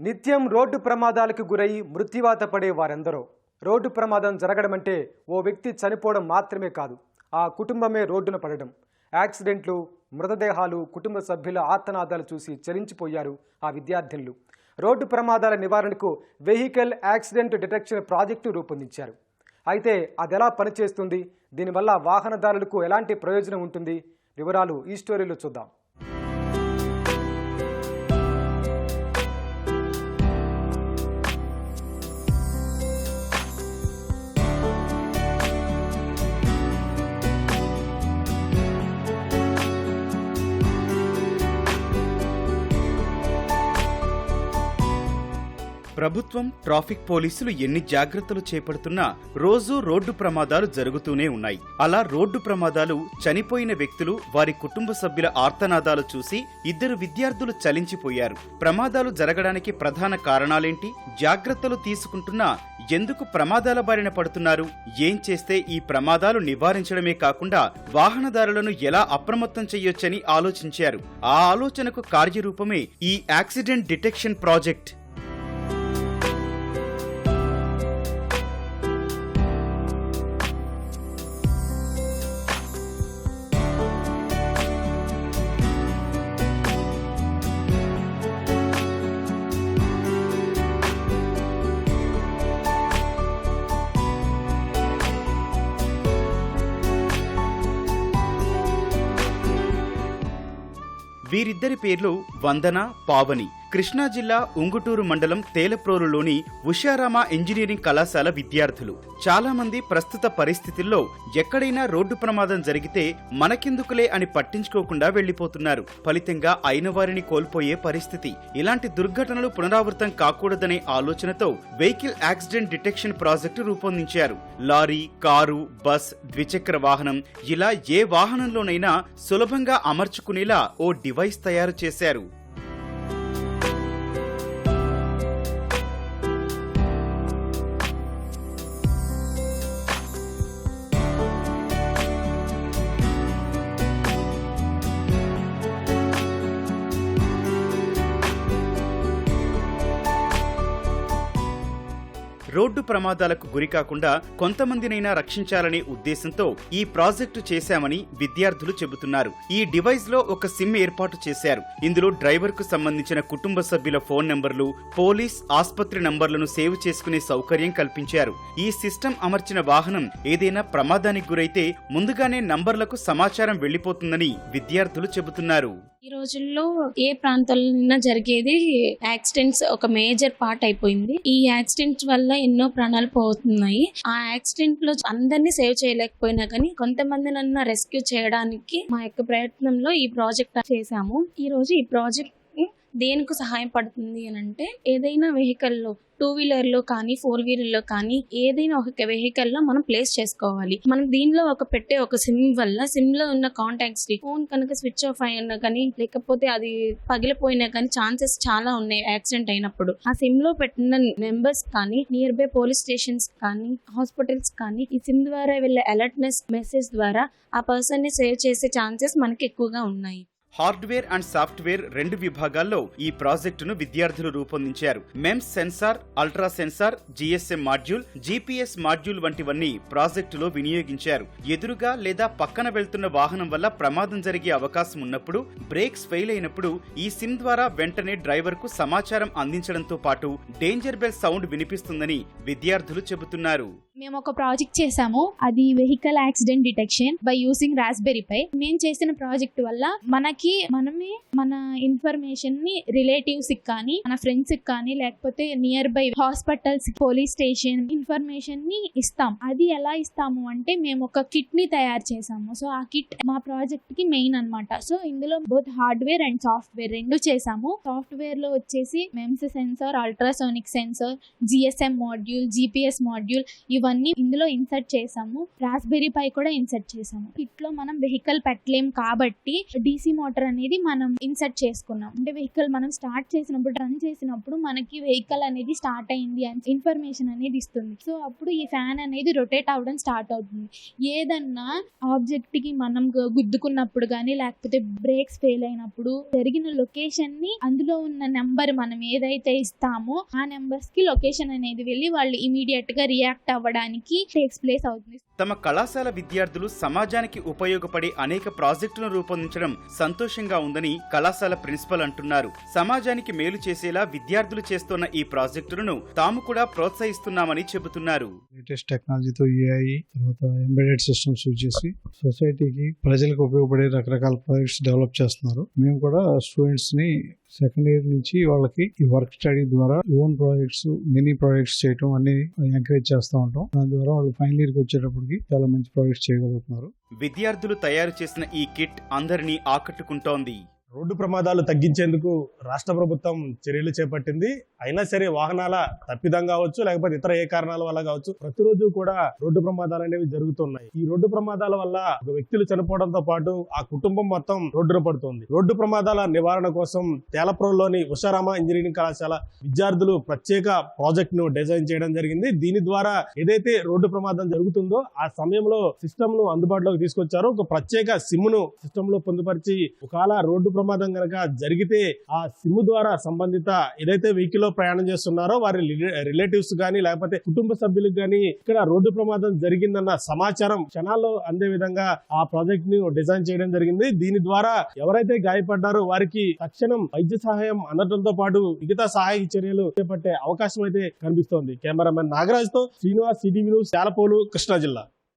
నిత్యం రోడ్డు ప్రమాదాలకు గురై మృత్యువాత పడే వారెందరో. రోడ్డు ప్రమాదం జరగడం అంటే ఓ వ్యక్తి చనిపోవడం మాత్రమే కాదు ఆ కుటుంబమే రోడ్డున పడడం. యాక్సిడెంట్లు మృతదేహాలు కుటుంబ సభ్యుల ఆర్తనాదాలు చూసి చలించిపోయారు ఆ విద్యార్థినులు. రోడ్డు ప్రమాదాల నివారణకు వెహికల్ యాక్సిడెంట్ డిటెక్షన్ ప్రాజెక్టు రూపొందించారు. అయితే అది ఎలా పనిచేస్తుంది? దీనివల్ల వాహనదారులకు ఎలాంటి ప్రయోజనం ఉంటుంది? వివరాలు ఈ స్టోరీలో చూద్దాం. ప్రభుత్వం ట్రాఫిక్ పోలీసులు ఎన్ని జాగ్రత్తలు చేపడుతున్నా రోజూ రోడ్డు ప్రమాదాలు జరుగుతూనే ఉన్నాయి. అలా రోడ్డు ప్రమాదాలు చనిపోయిన వ్యక్తులు వారి కుటుంబ సభ్యుల ఆర్తనాదాలు చూసి ఇద్దరు విద్యార్థులు చలించిపోయారు. ప్రమాదాలు జరగడానికి ప్రధాన కారణాలేంటి? జాగ్రత్తలు తీసుకుంటున్నా ఎందుకు ప్రమాదాల బారిన పడుతున్నారు? ఏం చేస్తే ఈ ప్రమాదాలు నివారించడమే కాకుండా వాహనదారులను ఎలా అప్రమత్తం చెయ్యొచ్చని ఆలోచించారు. ఆ ఆలోచనకు కార్యరూపమే ఈ యాక్సిడెంట్ డిటెక్షన్ ప్రాజెక్ట్. వీరిద్దరి పేర్లు వందన పావని. కృష్ణా జిల్లా ఉంగుటూరు మండలం తేలప్రోలులోని ఉషారామ ఇంజనీరింగ్ కళాశాల విద్యార్థులు. చాలా మంది ప్రస్తుత పరిస్థితుల్లో ఎక్కడైనా రోడ్డు ప్రమాదం జరిగితే మనకెందుకులే అని పట్టించుకోకుండా వెళ్ళిపోతున్నారు ఫలితంగా అయిన వారిని కోల్పోయే పరిస్థితి. ఇలాంటి దుర్ఘటనలు పునరావృతం కాకూడదనే ఆలోచనతో వెహికల్ యాక్సిడెంట్ డిటెక్షన్ ప్రాజెక్టు రూపొందించారు. లారీ కారు బస్ ద్విచక్ర వాహనం ఇలా ఏ వాహనంలోనైనా సులభంగా అమర్చుకునేలా ఓ డివైస్ తయారు చేశారు. రోడ్డు ప్రమాదాలకు గురికాకుండా కొంతమందినైనా రక్షించాలనే ఉద్దేశంతో ఈ ప్రాజెక్టు చేశామని విద్యార్థులు చెబుతున్నారు. ఈ డివైస్లో ఒక సిమ్ ఏర్పాటు చేశారు. ఇందులో డ్రైవర్కు సంబంధించిన కుటుంబ సభ్యుల ఫోన్ నంబర్లు పోలీస్ ఆసుపత్రి నంబర్లను సేవ్ చేసుకునే సౌకర్యం కల్పించారు. ఈ సిస్టమ్ అమర్చిన వాహనం ఏదైనా ప్రమాదానికి గురైతే ముందుగానే నంబర్లకు సమాచారం వెళ్ళిపోతుందని విద్యార్థులు చెబుతున్నారు. ఈ రోజుల్లో ఏ ప్రాంతాల్లో జరిగేది యాక్సిడెంట్స్ ఒక మేజర్ పార్ట్ అయిపోయింది. ఈ యాక్సిడెంట్స్ వల్ల ఎన్నో ప్రాణాలు పోతున్నాయి. ఆ యాక్సిడెంట్లో అందరినీ సేవ్ చేయలేకపోయినా కానీ కొంతమందినన్నా రెస్క్యూ చేయడానికి మా యొక్క ప్రయత్నంలో ఈ ప్రాజెక్ట్ చేశాము. ఈ రోజు ఈ ప్రాజెక్ట్ దేనికి సహాయపడుతుంది అని అంటే ఏదైనా వెహికల్లో టూ వీలర్లో కానీ ఫోర్ వీలర్లో కానీ ఏదైనా ఒక వెహికల్లో మనం ప్లేస్ చేసుకోవాలి. మనం దీనిలో ఒక పెట్టే ఒక సిమ్ వల్ల సిమ్లో ఉన్న కాంటాక్ట్స్ ఫోన్ కనుక స్విచ్ ఆఫ్ అయినా కానీ లేకపోతే అది పగిలిపోయినా కానీ ఛాన్సెస్ చాలా ఉన్నాయి యాక్సిడెంట్ అయినప్పుడు. ఆ సిమ్లో పెట్టిన మెంబర్స్ కానీ నియర్ బై పోలీస్ స్టేషన్స్ కానీ హాస్పిటల్స్ కానీ ఈ సిమ్ ద్వారా వెళ్ళే అలర్ట్నెస్ మెసేజ్ ద్వారా ఆ పర్సన్ని సేవ్ చేసే ఛాన్సెస్ మనకి ఎక్కువగా ఉన్నాయి. హార్డ్వేర్ అండ్ సాఫ్ట్వేర్ రెండు విభాగాల్లో ఈ ప్రాజెక్టును విద్యార్థులు రూపొందించారు. MEMS sensor ultra sensor GSM module GPS module వంటివన్నీ ప్రాజెక్టులో వినియోగించారు. ఎదురుగా లేదా పక్కన వెళ్తున్న వాహనం వల్ల ప్రమాదం జరిగే అవకాశం ఉన్నప్పుడు బ్రేక్స్ ఫెయిల్ అయినప్పుడు ఈ సిమ్ ద్వారా వెంటనే డ్రైవర్కు సమాచారం అందించడంతో పాటు డేంజర్ బెల్ సౌండ్ వినిపిస్తుందని విద్యార్థులు చెబుతున్నారు. మేము ఒక ప్రాజెక్ట్ చేసాము అది vehicle accident detection by using Raspberry Pi మేము చేసిన ప్రాజెక్ట్ వల్ల మనకి మనమే మన ఇన్ఫర్మేషన్ని రిలేటివ్స్కి కానీ మన ఫ్రెండ్స్కి కానీ లేకపోతే near by hospitals police station ఇన్ఫర్మేషన్ని ఇస్తాం. అది ఎలా ఇస్తాము అంటే మేము ఒక కిట్ని తయారు చేసాము సో ఆ కిట్ మా ప్రాజెక్ట్కి మెయిన్ అన్నమాట. సో ఇందులో బోత్ హార్డ్వేర్ అండ్ సాఫ్ట్వేర్ రెండు చేసాము సాఫ్ట్వేర్లో వచ్చేసి MEMS sensor ultrasonic sensor GSM module GPS module ఇవన్నీ అవన్నీ ఇందులో ఇన్సర్ట్ చేసాము రాస్బెర్రీ పై కూడా ఇన్సర్ట్ చేసాము కిట్లో మనం వెహికల్ పెట్టలేం కాబట్టి డీసీ మోటార్ అనేది మనం ఇన్సర్ట్ చేసుకున్నాం. అంటే వెహికల్ మనం స్టార్ట్ చేసినప్పుడు రన్ చేసినప్పుడు మనకి వెహికల్ అనేది స్టార్ట్ అయింది అని ఇన్ఫర్మేషన్ అనేది ఇస్తుంది. సో అప్పుడు ఈ ఫ్యాన్ అనేది రొటేట్ అవ్వడం స్టార్ట్ అవుతుంది. ఏదన్నా ఆబ్జెక్ట్కి మనం గుద్దుకున్నప్పుడు కానీ లేకపోతే బ్రేక్స్ ఫెయిల్ అయినప్పుడు జరిగిన లొకేషన్ని అందులో ఉన్న నెంబర్ మనం ఏదైతే ఇస్తామో ఆ నెంబర్స్కి లొకేషన్ అనేది వెళ్ళి వాళ్ళు ఇమీడియట్గా రియాక్ట్ అవ్వడం అవ్వడానికి టేక్స్ ప్లేస్ అవుతుంది. తమ కళాశాల విద్యార్థులు సమాజానికి ఉపయోగపడే అనేక ప్రాజెక్టులను రూపొందించడం సంతోషంగా ఉందని కళాశాల ప్రిన్సిపల్ అంటున్నారు. సమాజానికి మేలు చేసేలా విద్యార్థులు చేస్తున్న ఈ ప్రాజెక్టులను తాము కూడా ప్రోత్సహిస్తున్నామని చెబుతున్నారు. లేటెస్ట్ టెక్నాలజీతో ఏఐ తర్వాత ఎంబెడెడ్ సిస్టమ్స్ యూజ్ చేసి సొసైటీకి ప్రజలకు ఉపయోగపడే రకరకాల ప్రాజెక్ట్స్ డెవలప్ చేస్తున్నారు. మేము కూడా స్టూడెంట్స్ని సెకండ్ ఇయర్ నుంచి వాళ్ళకి ఈ వర్క్ స్టడీ ద్వారా ఓన్ ప్రాజెక్ట్స్ మినీ ప్రాజెక్ట్స్ చేయటం అన్ని ఎంకరేజ్ చేస్తూ ఉంటాం. దాని ద్వారా వాళ్ళు ఫైనల్ ఇయర్కి వచ్చేటప్పటికి చాలా మంచి ప్రొడక్ట్స్ చేయగలుగుతున్నారు. విద్యార్థులు తయారు చేసిన ఈ కిట్ అందరినీ ఆకట్టుకుంటోంది. రోడ్డు ప్రమాదాలు తగ్గించేందుకు రాష్ట్ర ప్రభుత్వం చర్యలు చేపట్టింది. అయినా సరే వాహనాల తప్పిదం కావచ్చు లేకపోతే ఇతర ఏ కారణాల వల్ల కావచ్చు ప్రతిరోజు కూడా రోడ్డు ప్రమాదాలు అనేవి జరుగుతున్నాయి. ఈ రోడ్డు ప్రమాదాల వల్ల ఒక వ్యక్తులు చనిపోవడంతో పాటు ఆ కుటుంబం మొత్తం రోడ్డున పడుతుంది. రోడ్డు ప్రమాదాల నివారణ కోసం తేలప్రోలోని ఉషారామ ఇంజనీరింగ్ కళాశాల విద్యార్థులు ప్రత్యేక ప్రాజెక్ట్ను డిజైన్ చేయడం జరిగింది. దీని ద్వారా ఏదైతే రోడ్డు ప్రమాదం జరుగుతుందో ఆ సమయంలో సిస్టమ్ను అందుబాటులోకి తీసుకొచ్చారు. ఒక ప్రత్యేక సిమ్ను సిస్టమ్లో పొందుపరిచి ఒకవేళ రోడ్డు ప్రమాదం కనుక జరిగితే ఆ సిమ్ ద్వారా సంబంధిత ఏదైతే వెహికల్లో ప్రయాణం చేస్తున్నారో వారి రిలేటివ్స్ కానీ లేకపోతే కుటుంబ సభ్యులకు కానీ ఇక్కడ రోడ్డు ప్రమాదం జరిగిందన్న సమాచారం క్షణాల్లో అందే విధంగా ఆ ప్రాజెక్ట్ని డిజైన్ చేయడం జరిగింది. దీని ద్వారా ఎవరైతే గాయపడ్డారో వారికి తక్షణం వైద్య సహాయం అందడంతో పాటు మిగతా సహాయక చర్యలు చేపట్టే అవకాశం అయితే కనిపిస్తోంది. కెమెరామెన్ నాగరాజ్తో శ్రీనివాస్ సిటీవీ న్యూస్ చాలపోలు కృష్ణా జిల్లా.